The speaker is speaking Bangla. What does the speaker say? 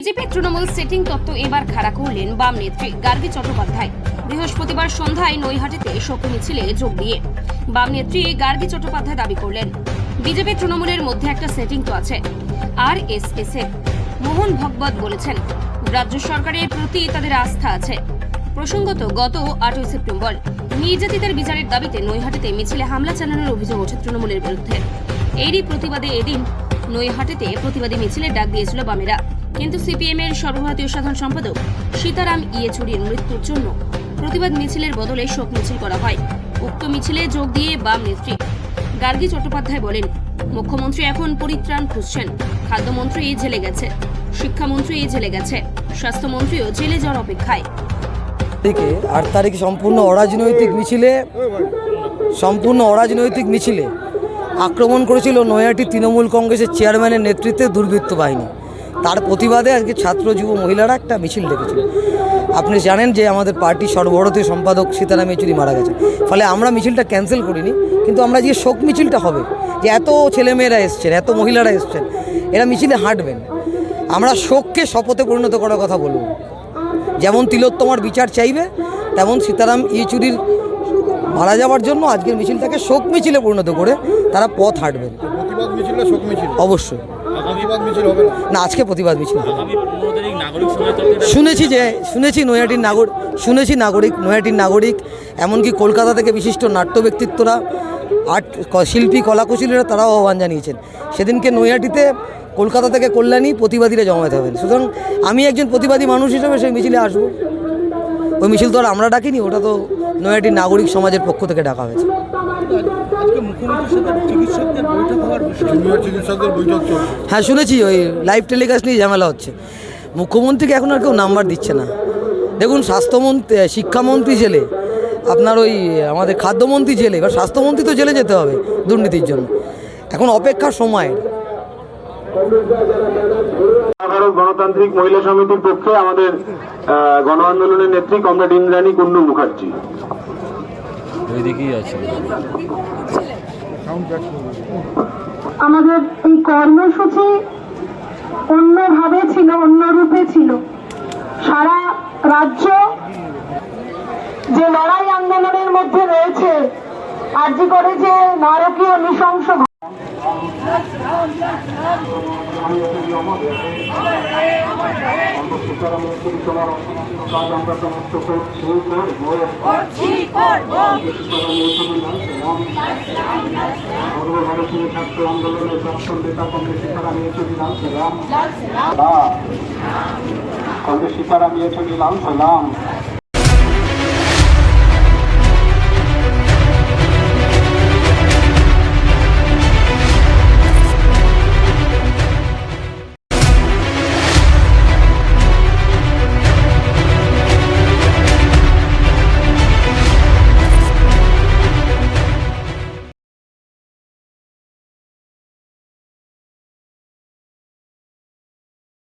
বিজেপি তৃণমূল সেটিং তত্ত্ব এবার খাড়া করলেন বাম নেত্রী গার্গী চট্টোপাধ্যায়। বৃহস্পতিবার সন্ধ্যায় নৈহাটিতে শোক মিছিলে যোগ দিয়ে বাম নেত্রী গার্গী চট্টোপাধ্যায় দাবি করলেন, বিজেপি তৃণমূলের মধ্যে একটা সেটিং তো আছে আর এস এস এর। মোহন ভগবত বলেছেন, রাজ্য সরকারের প্রতি তাদের আস্থা আছে। প্রসঙ্গত গত আটই সেপ্টেম্বর নির্যাতিতার বিচারের দাবিতে নৈহাটিতে মিছিলে হামলা চালানোর অভিযোগ ওঠে তৃণমূলের বিরুদ্ধে। এরই প্রতিবাদে এদিন নৈহাটিতে প্রতিবাদী মিছিলের ডাক দিয়েছিল বামেরা। কিন্তু সিপিএম এর সর্বভারতীয় সাধারণ সম্পাদক সীতারাম ইয়েচুরির মৃত্যুর জন্য প্রতিবাদ মিছিলের বদলে শোক মিছিল করা হয়। উক্ত মিছিলে যোগ দিয়ে বাম নেত্রী গার্গী চট্টোপাধ্যায় বলেন, মুখ্যমন্ত্রী এখন পরিত্রাণ খুঁজছেন। খাদ্যমন্ত্রী জেলে গেছে, শিক্ষামন্ত্রী জেলে গেছে, স্বাস্থ্যমন্ত্রীও জেলে যাওয়ার অপেক্ষায়। তারিখে আট তারিখে সম্পূর্ণ অরাজনৈতিক মিছিলে, সম্পূর্ণ অরাজনৈতিক মিছিলে আক্রমণ করেছিল নয়াটি তৃণমূল কংগ্রেসের চেয়ারম্যানের নেতৃত্বে দুর্বৃত্ত বাহিনী। তার প্রতিবাদে আজকে ছাত্র যুব মহিলারা একটা মিছিল ডেকেছিল আপনি জানেন যে আমাদের পার্টির সর্বভারতীয় সম্পাদক সীতারাম ইয়েচুরি মারা গেছে। ফলে আমরা মিছিলটা ক্যান্সেল করিনি কিন্তু আমরা যে শোক মিছিলটা হবে যে এত ছেলেমেয়েরা এসছেন এত মহিলারা এসছেন এরা মিছিলে হাঁটবেন। আমরা শোককে শপথে পরিণত করার কথা বলব। যেমন তিলোত্তমার বিচার চাইবে তেমন সীতারাম ইয়েচুরির মারা যাওয়ার জন্য আজকের মিছিলটাকে শোক মিছিলে পরিণত করে তারা পথ হাঁটবেন। প্রতিবাদ মিছিল শোক মিছিল? অবশ্যই। না? না আজকে প্রতিবাদ মিছিল শুনেছি যে শুনেছি নৈহাটির নাগরিক শুনেছি নাগরিক নৈহাটির নাগরিক এমনকি কলকাতা থেকে বিশিষ্ট নাট্য ব্যক্তিত্বরা আর্ট শিল্পী কলাকুশলীরা তারাও আহ্বান জানিয়েছেন। সেদিনকে নৈহাটিতে কলকাতা থেকে কল্যাণী প্রতিবাদীরা জমাতে হবেন। সুতরাং আমি একজন প্রতিবাদী মানুষ হিসেবে সেই মিছিলে আসব। ওই মিছিল তো আর আমরা ডাকিনি ওটা তো নৈহাটির নাগরিক সমাজের পক্ষ থেকে ডাকা হয়েছে। হ্যাঁ শুনেছি ওই লাইভ টেলিকাস্ট নিয়ে ঝামেলা হচ্ছে। মুখ্যমন্ত্রীকে এখন আর কেউ নাম্বার দিচ্ছে না। দেখুন স্বাস্থ্যমন্ত্রী শিক্ষামন্ত্রী জেলে আপনার ওই আমাদের খাদ্যমন্ত্রী জেলে এবার স্বাস্থ্যমন্ত্রী তো জেলে যেতে হবে দুর্নীতির জন্য। এখন অপেক্ষার সময়। গণতান্ত্রিক মহিলা সমিতির পক্ষে আমাদের আহ, গণ আন্দোলনের নেত্রী কমরেড ইন্দ্রাণী কুন্ডু মুখার্জি আমাদের এই কর্মসূচি অন্যভাবে ছিল অন্য রূপে ছিল। সারা রাজ্য যে লড়াই আন্দোলনের মধ্যে রয়েছে আর্জি করে যে নারকীয় নৃশংস সর্বভারতীয় ছাত্র আন্দোলনের প্রাক্তন নেতা কংগ্রেস সীতারাম ইয়েচুরি লাল সালাম কংগ্রেস সীতারাম ইয়েচুরি লাল সালাম